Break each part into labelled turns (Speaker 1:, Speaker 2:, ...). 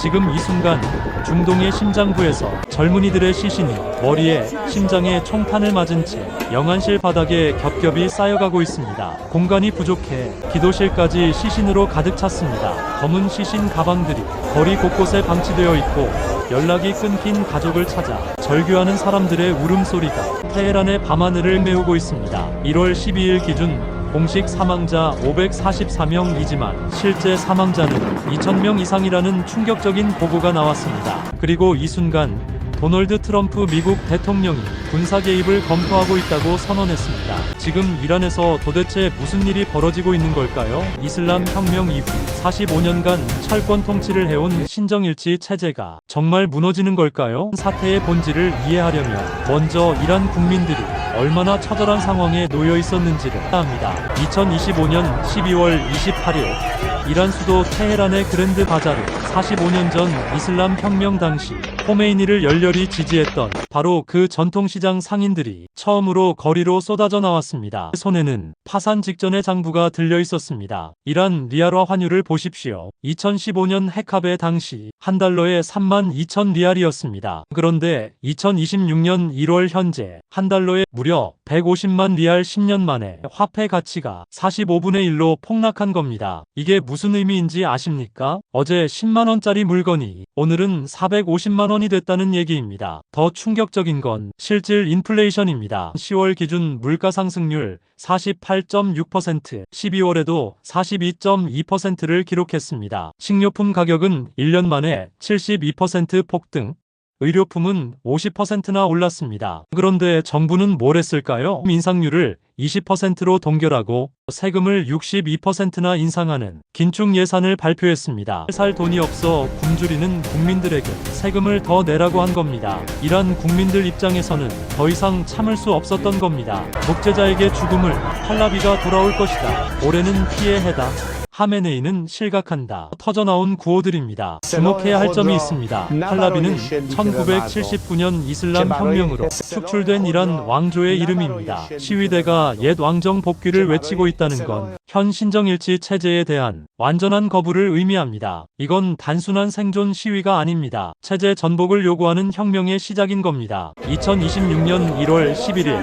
Speaker 1: 지금 이 순간 중동의 심장부에서 젊은이들의 시신이 머리에 심장에 총탄을 맞은 채 영안실 바닥에 겹겹이 쌓여가고 있습니다. 공간이 부족해 기도실까지 시신으로 가득 찼습니다. 검은 시신 가방들이 거리 곳곳에 방치되어 있고 연락이 끊긴 가족을 찾아 절규하는 사람들의 울음소리가 테헤란의 밤하늘을 메우고 있습니다. 1월 12일 기준 공식 사망자 544명이지만 실제 사망자는 2,000명 이상이라는 충격적인 보고가 나왔습니다. 그리고 이 순간 도널드 트럼프 미국 대통령이 군사 개입을 검토하고 있다고 선언했습니다. 지금 이란에서 도대체 무슨 일이 벌어지고 있는 걸까요? 이슬람 혁명 이후 45년간 철권 통치를 해온 신정일치 체제가 정말 무너지는 걸까요? 사태의 본질을 이해하려면 먼저 이란 국민들이 얼마나 처절한 상황에 놓여 있었는지를 압니다. 2025년 12월 28일 이란 수도 테헤란의 그랜드 바자르 45년 전 이슬람 혁명 당시 호메이니를 열렬히 지지했던 바로 그 전통시장 상인들이 처음으로 거리로 쏟아져 나왔습니다. 손에는 파산 직전의 장부가 들려 있었습니다. 이란 리알화 환율을 보십시오. 2015년 핵합의 당시 한 달러에 3만 2천 리알이었습니다. 그런데 2026년 1월 현재 한 달러에 무려 150만 리알 10년 만에 화폐 가치가 45분의 1로 폭락한 겁니다. 이게 무슨 의미인지 아십니까? 어제 10만 원짜리 물건이 오늘은 450만 원이 됐다는 얘기입니다. 더 충격적인 건 실질 인플레이션입니다. 10월 기준 물가 상승률 48.6%, 12월에도 42.2%를 기록했습니다. 식료품 가격은 1년 만에 72% 폭등, 의료품은 50%나 올랐습니다. 그런데 정부는 뭘 했을까요? 인상률을 20%로 동결하고 세금을 62%나 인상하는 긴축 예산을 발표했습니다. 살 돈이 없어 굶주리는 국민들에게 세금을 더 내라고 한 겁니다. 이란 국민들 입장에서는 더 이상 참을 수 없었던 겁니다. 독재자에게 죽음을 팔라비가 돌아올 것이다. 올해는 피해 해다. 하메네이는 실각한다. 터져나온 구호들입니다. 주목해야 할 점이 있습니다. 팔라비는 1979년 이슬람 혁명으로 축출된 이란 왕조의 이름입니다. 시위대가 옛 왕정 복귀를 외치고 있다는 건 현 신정일치 체제에 대한 완전한 거부를 의미합니다. 이건 단순한 생존 시위가 아닙니다. 체제 전복을 요구하는 혁명의 시작인 겁니다. 2026년 1월 11일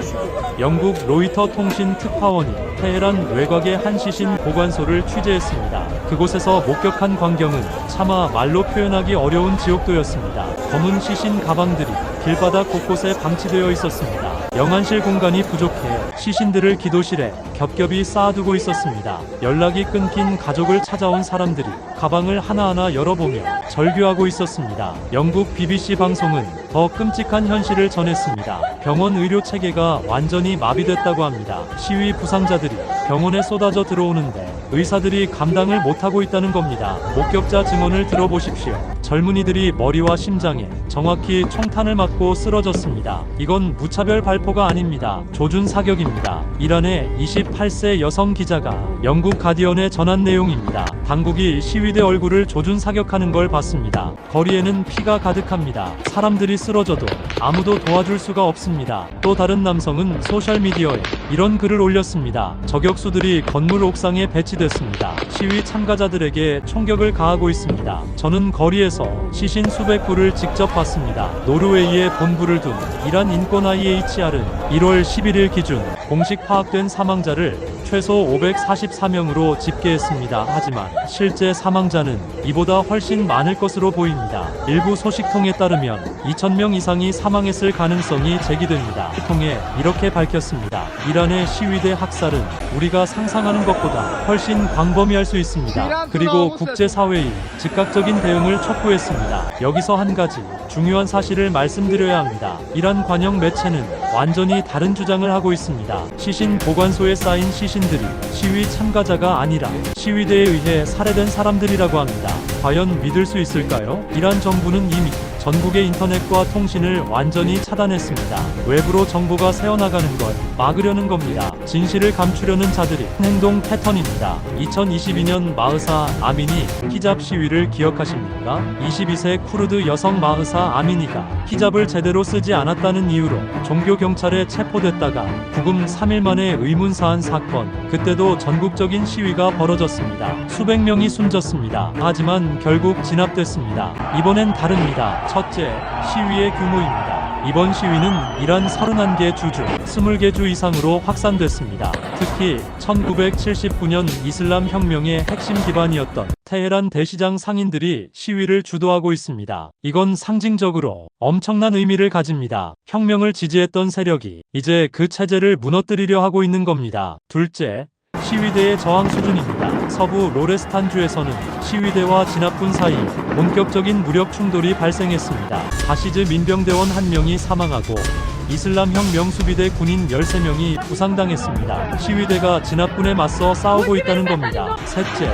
Speaker 1: 영국 로이터 통신 특파원이 테헤란 외곽의 한 시신 보관소를 취재했습니다. 그곳에서 목격한 광경은 차마 말로 표현하기 어려운 지옥도였습니다. 검은 시신 가방들이 길바닥 곳곳에 방치되어 있었습니다. 영안실 공간이 부족해 시신들을 기도실에 겹겹이 쌓아두고 있었습니다. 연락이 끊긴 가족을 찾아온 사람들이 가방을 하나하나 열어보며 절규하고 있었습니다. 영국 BBC 방송은 더 끔찍한 현실을 전했습니다. 병원 의료 체계가 완전히 마비됐다고 합니다. 시위 부상자들이 병원에 쏟아져 들어오는데 의사들이 감당을 못하고 있다는 겁니다. 목격자 증언을 들어보십시오. 젊은이들이 머리와 심장에 정확히 총탄을 맞고 쓰러졌습니다. 이건 무차별 발포가 아닙니다. 조준 사격입니다. 이란의 28세 여성 기자가 영국 가디언에 전한 내용입니다. 당국이 시위대 얼굴을 조준 사격하는 걸 봤습니다. 거리에는 피가 가득합니다. 사람들이 쓰러져도 아무도 도와줄 수가 없습니다. 또 다른 남성은 소셜미디어에 이런 글을 올렸습니다. 저격 수들이 건물 옥상에 배치됐습니다. 시위 참가자들에게 총격을 가하고 있습니다. 저는 거리에서 시신 수백 구를 직접 봤습니다. 노르웨이에 본부를 둔 이란 인권 IHR은 1월 11일 기준 공식 파악된 사망자를 최소 544명으로 집계했습니다. 하지만 실제 사망자는 이보다 훨씬 많을 것으로 보입니다. 일부 소식통에 따르면 2,000명 이상이 사망했을 가능성이 제기됩니다. 통해 이렇게 밝혔습니다. 이란의 시위대 학살은 우리 가 상상하는 것보다 훨씬 광범위할 수 있습니다. 그리고 국제사회의 즉각적인 대응을 촉구했습니다. 여기서 한 가지 중요한 사실을 말씀드려야 합니다. 이란 관영 매체는 완전히 다른 주장을 하고 있습니다. 시신 보관소에 쌓인 시신들이 시위 참가자가 아니라 시위대에 의해 살해된 사람들이라고 합니다. 과연 믿을 수 있을까요? 이란 정부는 이미 전국의 인터넷과 통신을 완전히 차단했습니다. 외부로 정보가 새어나가는 걸 막으려는 겁니다. 진실을 감추려는 자들의 행동 패턴입니다. 2022년 마흐사 아미니 히잡 시위를 기억하십니까? 22세 쿠르드 여성 마흐사 아미니가 히잡을 제대로 쓰지 않았다는 이유로 종교 경찰에 체포됐다가 구금 3일 만에 의문사한 사건. 그때도 전국적인 시위가 벌어졌습니다. 수백 명이 숨졌습니다. 하지만 결국 진압됐습니다. 이번엔 다릅니다. 첫째, 시위의 규모입니다. 이번 시위는 이란 31개 주주, 20개 주 이상으로 확산됐습니다. 특히 1979년 이슬람 혁명의 핵심 기반이었던 테헤란 대시장 상인들이 시위를 주도하고 있습니다. 이건 상징적으로 엄청난 의미를 가집니다. 혁명을 지지했던 세력이 이제 그 체제를 무너뜨리려 하고 있는 겁니다. 둘째, 시위대의 저항 수준입니다. 서부 로레스탄주에서는 시위대와 진압군 사이 본격적인 무력 충돌이 발생했습니다. 바시즈 민병대원 1명이 사망하고 이슬람혁 명수비대 군인 13명이 부상당했습니다. 시위대가 진압군에 맞서 싸우고 있다는 겁니다. 셋째,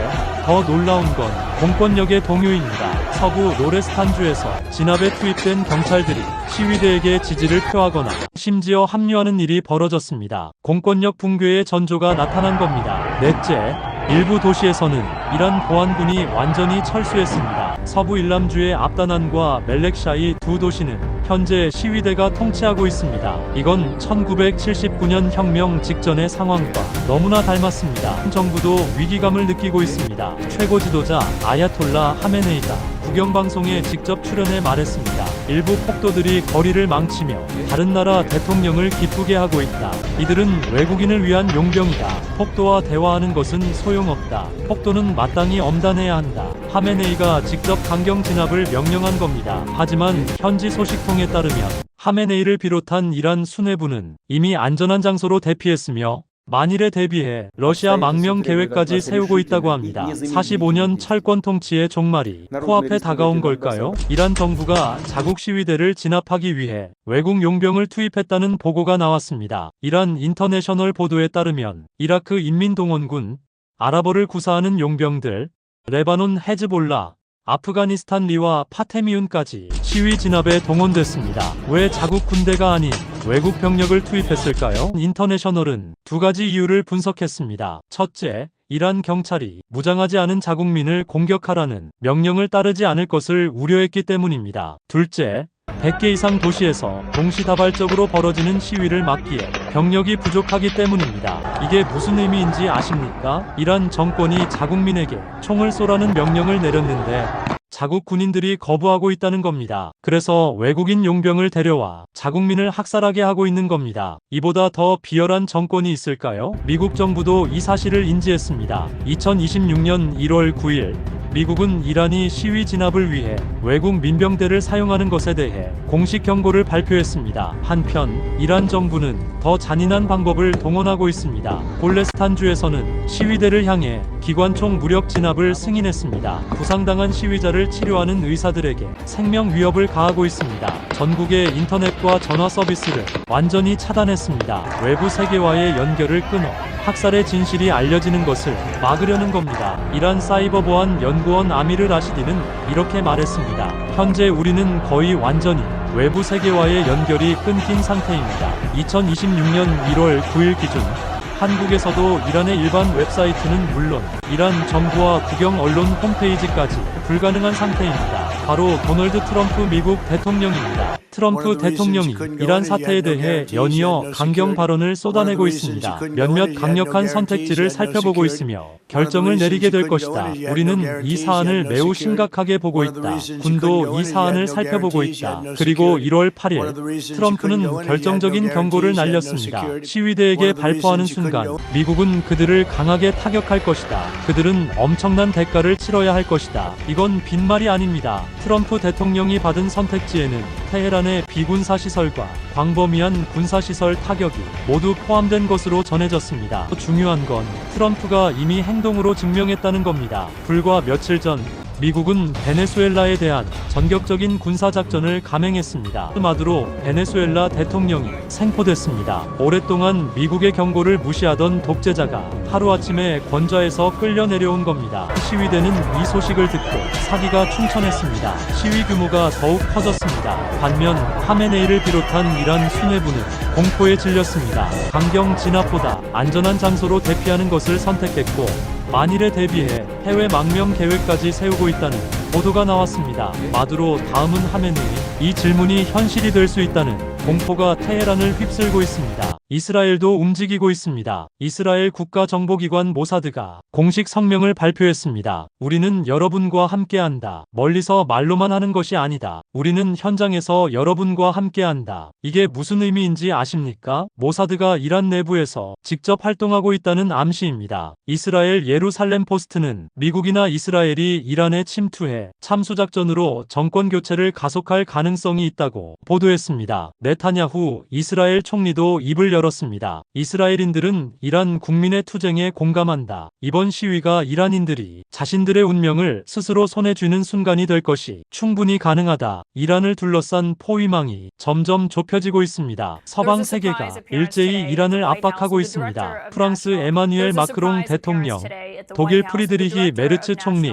Speaker 1: 더 놀라운 건 공권력의 동요입니다. 서부 로레스탄주에서 진압에 투입된 경찰들이 시위대에게 지지를 표하거나 심지어 합류하는 일이 벌어졌습니다. 공권력 붕괴의 전조가 나타난 겁니다. 넷째, 일부 도시에서는 이란 보안군이 완전히 철수했습니다. 서부 일람주의 압다난과 멜렉샤이 두 도시는 현재 시위대가 통치하고 있습니다. 이건 1979년 혁명 직전의 상황과 너무나 닮았습니다. 정부도 위기감을 느끼고 있습니다. 최고 지도자 아야톨라 하메네이가 국영방송에 직접 출연해 말했습니다. 일부 폭도들이 거리를 망치며 다른 나라 대통령을 기쁘게 하고 있다. 이들은 외국인을 위한 용병이다. 폭도와 대화하는 것은 소용없다. 폭도는 마땅히 엄단해야 한다. 하메네이가 직접 강경 진압을 명령한 겁니다. 하지만 현지 소식통에 따르면 하메네이를 비롯한 이란 수뇌부는 이미 안전한 장소로 대피했으며 만일에 대비해 러시아 망명 계획까지 세우고 있다고 합니다. 45년 철권 통치의 종말이 코앞에 다가온 걸까요? 이란 정부가 자국 시위대를 진압하기 위해 외국 용병을 투입했다는 보고가 나왔습니다. 이란 인터내셔널 보도에 따르면 이라크 인민동원군, 아랍어를 구사하는 용병들, 레바논 헤즈볼라, 아프가니스탄 리와 파테미운까지 시위 진압에 동원됐습니다. 왜 자국 군대가 아닌 외국 병력을 투입했을까요? 인터내셔널은 두 가지 이유를 분석했습니다. 첫째, 이란 경찰이 무장하지 않은 자국민을 공격하라는 명령을 따르지 않을 것을 우려했기 때문입니다. 둘째, 100개 이상 도시에서 동시다발적으로 벌어지는 시위를 막기에 병력이 부족하기 때문입니다. 이게 무슨 의미인지 아십니까? 이란 정권이 자국민에게 총을 쏘라는 명령을 내렸는데 자국 군인들이 거부하고 있다는 겁니다. 그래서 외국인 용병을 데려와 자국민을 학살하게 하고 있는 겁니다. 이보다 더 비열한 정권이 있을까요? 미국 정부도 이 사실을 인지했습니다. 2026년 1월 9일 미국은 이란이 시위 진압을 위해 외국 민병대를 사용하는 것에 대해 공식 경고를 발표했습니다. 한편 이란 정부는 더 잔인한 방법을 동원하고 있습니다. 골레스탄주에서는 시위대를 향해 기관총 무력 진압을 승인했습니다. 부상당한 시위자를 치료하는 의사들에게 생명 위협을 가하고 있습니다. 전국의 인터넷과 전화 서비스를 완전히 차단했습니다. 외부 세계와의 연결을 끊어 학살의 진실이 알려지는 것을 막으려는 겁니다. 이란 사이버 보안 연구원 아미르 라시디는 이렇게 말했습니다. 현재 우리는 거의 완전히 외부 세계와의 연결이 끊긴 상태입니다. 2026년 1월 9일 기준 한국에서도 이란의 일반 웹사이트는 물론 이란 정부와 국영 언론 홈페이지까지 불가능한 상태입니다. 바로 도널드 트럼프 미국 대통령입니다. 트럼프 대통령이 이란 사태에 대해 연이어 강경 발언을 쏟아내고 있습니다. 몇몇 강력한 선택지를 살펴보고 있으며 결정을 내리게 될 것이다. 우리는 이 사안을 매우 심각하게 보고 있다. 군도 이 사안을 살펴보고 있다. 그리고 1월 8일 트럼프는 결정적인 경고를 날렸습니다. 시위대에게 발포하는 순간 미국은 그들을 강하게 타격할 것이다. 그들은 엄청난 대가를 치러야 할 것이다. 이건 빈말이 아닙니다. 트럼프 대통령이 받은 선택지에는 테헤란의 비군사 시설과 광범위한 군사 시설 타격이 모두 포함된 것으로 전해졌습니다. 또 중요한 건 트럼프가 이미 행동으로 증명했다는 겁니다. 불과 며칠 전 미국은 베네수엘라에 대한 전격적인 군사작전을 감행했습니다. 마두로 베네수엘라 대통령이 생포됐습니다. 오랫동안 미국의 경고를 무시하던 독재자가 하루아침에 권좌에서 끌려 내려온 겁니다. 시위대는 이 소식을 듣고 사기가 충천했습니다. 시위 규모가 더욱 커졌습니다. 반면 하메네이를 비롯한 이란 수뇌부는 공포에 질렸습니다. 강경 진압보다 안전한 장소로 대피하는 것을 선택했고 만일에 대비해 해외 망명 계획까지 세우고 있다는 보도가 나왔습니다. 마두로 다음은 하메네이 이 질문이 현실이 될 수 있다는 공포가 테헤란을 휩쓸고 있습니다. 이스라엘도 움직이고 있습니다. 이스라엘 국가정보기관 모사드가 공식 성명을 발표했습니다. 우리는 여러분과 함께한다. 멀리서 말로만 하는 것이 아니다. 우리는 현장에서 여러분과 함께한다. 이게 무슨 의미인지 아십니까? 모사드가 이란 내부에서 직접 활동하고 있다는 암시입니다. 이스라엘 예루살렘 포스트는 미국이나 이스라엘이 이란에 침투해 참수작전으로 정권 교체를 가속할 가능성이 있다고 보도했습니다. 네타냐후 이스라엘 총리도 입을 열 었습니다. 이스라엘인들은 이란 국민의 투쟁에 공감한다. 이번 시위가 이란인들이 자신들의 운명을 스스로 손에 쥐는 순간이 될 것이 충분히 가능하다. 이란을 둘러싼 포위망이 점점 좁혀지고 있습니다. 서방 세계가 일제히 이란을 압박하고 있습니다. 프랑스 에마뉴엘 마크롱 대통령, 독일 프리드리히 메르츠 총리,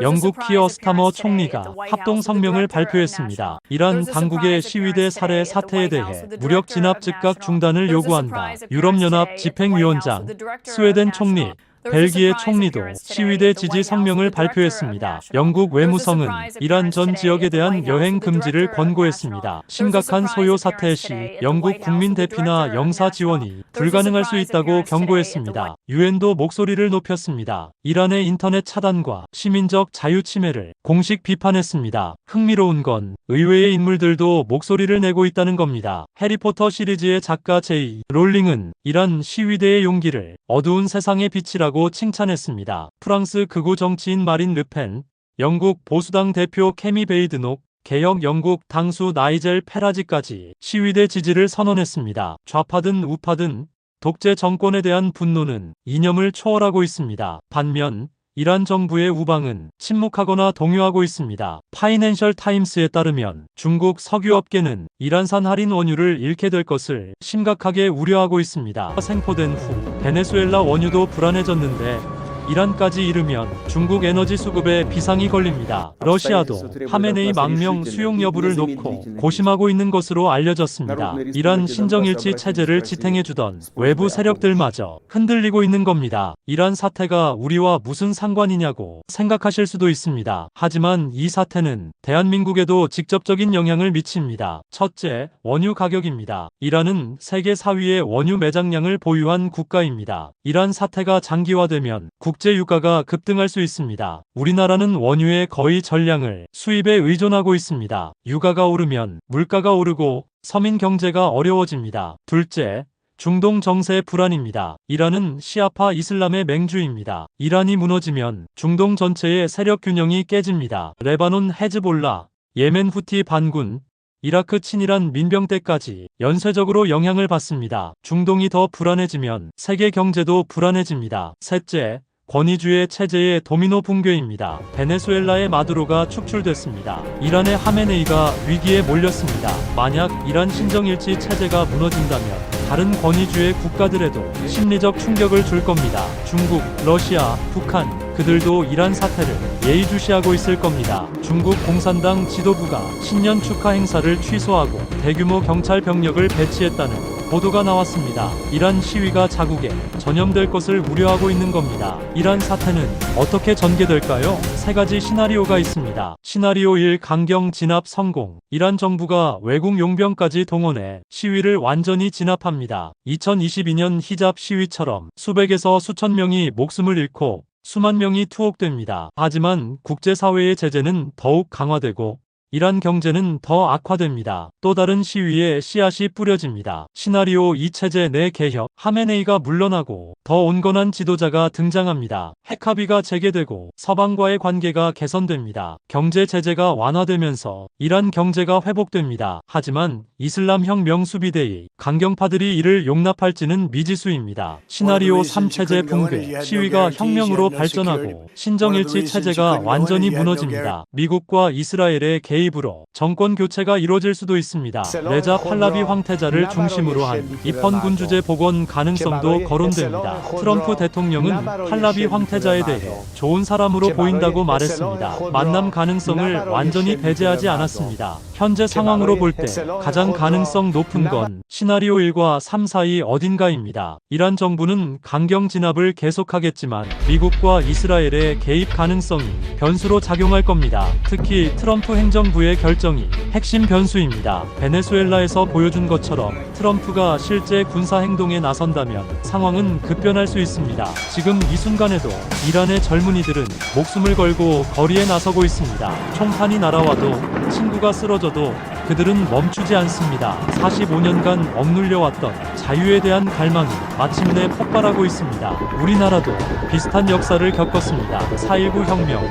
Speaker 1: 영국 키어 스타머 총리가 합동 성명을 발표했습니다. 이란 당국의 시위대 살해 사태에 대해 무력 진압 즉각 중단을 요구한다. 유럽연합 집행위원장, 스웨덴 총리, 벨기에 총리도 시위대 지지 성명을 발표했습니다. 영국 외무성은 이란 전 지역에 대한 여행 금지를 권고했습니다. 심각한 소요 사태 시 영국 국민 대피나 영사 지원이 불가능할 수 있다고 경고했습니다. 유엔도 목소리를 높였습니다. 이란의 인터넷 차단과 시민적 자유 침해를 공식 비판했습니다. 흥미로운 건 의외의 인물들도 목소리를 내고 있다는 겁니다. 해리포터 시리즈의 작가 제이 롤링은 이란 시위대의 용기를 어두운 세상의 빛이라고 칭찬했습니다. 프랑스 극우 정치인 마린 르펜, 영국 보수당 대표 케미 베이드녹, 개혁 영국 당수 나이젤 페라지까지 시위대 지지를 선언했습니다. 좌파든 우파든 독재 정권에 대한 분노는 이념을 초월하고 있습니다. 반면 이란 정부의 우방은 침묵하거나 동요하고 있습니다. 파이낸셜 타임스에 따르면 중국 석유업계는 이란산 할인 원유를 잃게 될 것을 심각하게 우려하고 있습니다. 생포된 후 베네수엘라 원유도 불안해졌는데 이란까지 이르면 중국 에너지 수급에 비상이 걸립니다. 러시아도 하메네이 망명 수용 여부를 놓고 고심하고 있는 것으로 알려졌습니다. 이란 신정일치 체제를 지탱해 주던 외부 세력들마저 흔들리고 있는 겁니다. 이란 사태가 우리와 무슨 상관이냐고 생각하실 수도 있습니다. 하지만 이 사태는 대한민국에도 직접적인 영향을 미칩니다. 첫째, 원유 가격입니다. 이란은 세계 4위의 원유 매장량을 보유한 국가입니다. 이란 사태가 장기화되면 국제 유가가 급등할 수 있습니다. 우리나라는 원유의 거의 전량을 수입에 의존하고 있습니다. 유가가 오르면 물가가 오르고 서민 경제가 어려워집니다. 둘째, 중동 정세 불안입니다. 이란은 시아파 이슬람의 맹주입니다. 이란이 무너지면 중동 전체의 세력 균형이 깨집니다. 레바논 헤즈볼라, 예멘 후티 반군, 이라크 친이란 민병 때까지 연쇄적으로 영향을 받습니다. 중동이 더 불안해지면 세계 경제도 불안해집니다. 셋째, 권위주의 체제의 도미노 붕괴입니다. 베네수엘라의 마두로가 축출됐습니다. 이란의 하메네이가 위기에 몰렸습니다. 만약 이란 신정일치 체제가 무너진다면 다른 권위주의 국가들에도 심리적 충격을 줄 겁니다. 중국, 러시아, 북한, 그들도 이란 사태를 예의주시하고 있을 겁니다. 중국 공산당 지도부가 신년 축하 행사를 취소하고 대규모 경찰 병력을 배치했다는 보도가 나왔습니다. 이란 시위가 자국에 전염될 것을 우려하고 있는 겁니다. 이란 사태는 어떻게 전개될까요? 세 가지 시나리오가 있습니다. 시나리오 1 강경 진압 성공. 이란 정부가 외국 용병까지 동원해 시위를 완전히 진압합니다. 2022년 히잡 시위처럼 수백에서 수천 명이 목숨을 잃고 수만 명이 투옥됩니다. 하지만 국제사회의 제재는 더욱 강화되고 이란 경제는 더 악화됩니다. 또 다른 시위에 씨앗이 뿌려집니다. 시나리오 이 체제 내 개혁, 하메네이가 물러나고 더 온건한 지도자가 등장합니다. 핵합의가 재개되고 서방과의 관계가 개선됩니다. 경제 제재가 완화되면서 이란 경제가 회복됩니다. 하지만 이슬람 혁명 수비대의 강경파들이 이를 용납할지는 미지수입니다. 시나리오 3체제 붕괴, 시위가 혁명으로 발전하고 신정일치 체제가 완전히 무너집니다. 미국과 이스라엘의 개 입으로 정권 교체가 이루어질 수도 있습니다. 레자 팔라비 황태자를 중심으로 한 입헌 군 주제 복원 가능성도 거론됩니다. 트럼프 대통령은 팔라비 황태자에 대해 좋은 사람으로 보인다고 말했습니다. 만남 가능성을 완전히 배제하지 않았습니다. 현재 상황으로 볼 때 가장 가능성 높은 건 시나리오 1과 3 사이 어딘가입니다. 이란 정부는 강경 진압을 계속하겠지만 미국과 이스라엘의 개입 가능성이 변수로 작용할 겁니다. 특히 트럼프 행정부의 결정이 핵심 변수입니다. 베네수엘라에서 보여준 것처럼 트럼프가 실제 군사 행동에 나선다면 상황은 급변할 수 있습니다. 지금 이 순간에도 이란의 젊은이들은 목숨을 걸고 거리에 나서고 있습니다. 총탄이 날아와도 친구가 쓰러져 도 그들은 멈추지 않습니다. 45년간 억눌려왔던 자유에 대한 갈망이 마침내 폭발하고 있습니다. 우리나라도 비슷한 역사를 겪었습니다. 4.19 혁명,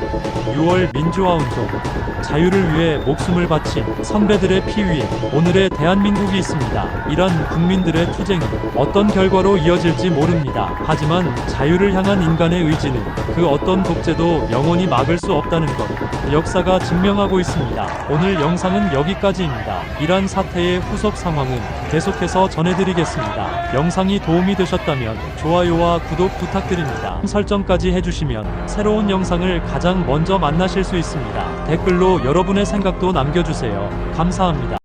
Speaker 1: 6월 민주화운동, 자유를 위해 목숨을 바친 선배들의 피 위에 오늘의 대한민국이 있습니다. 이런 국민들의 투쟁이 어떤 결과로 이어질지 모릅니다. 하지만 자유를 향한 인간의 의지는 그 어떤 독재도 영원히 막을 수 없다는 것 역사가 증명하고 있습니다. 오늘 영상은 여기까지입니다. 이란 사태의 후속 상황은 계속해서 전해드리겠습니다. 영상이 도움이 되셨다면 좋아요와 구독 부탁드립니다. 설정까지 해주시면 새로운 영상을 가장 먼저 만나실 수 있습니다. 댓글로 여러분의 생각도 남겨주세요. 감사합니다.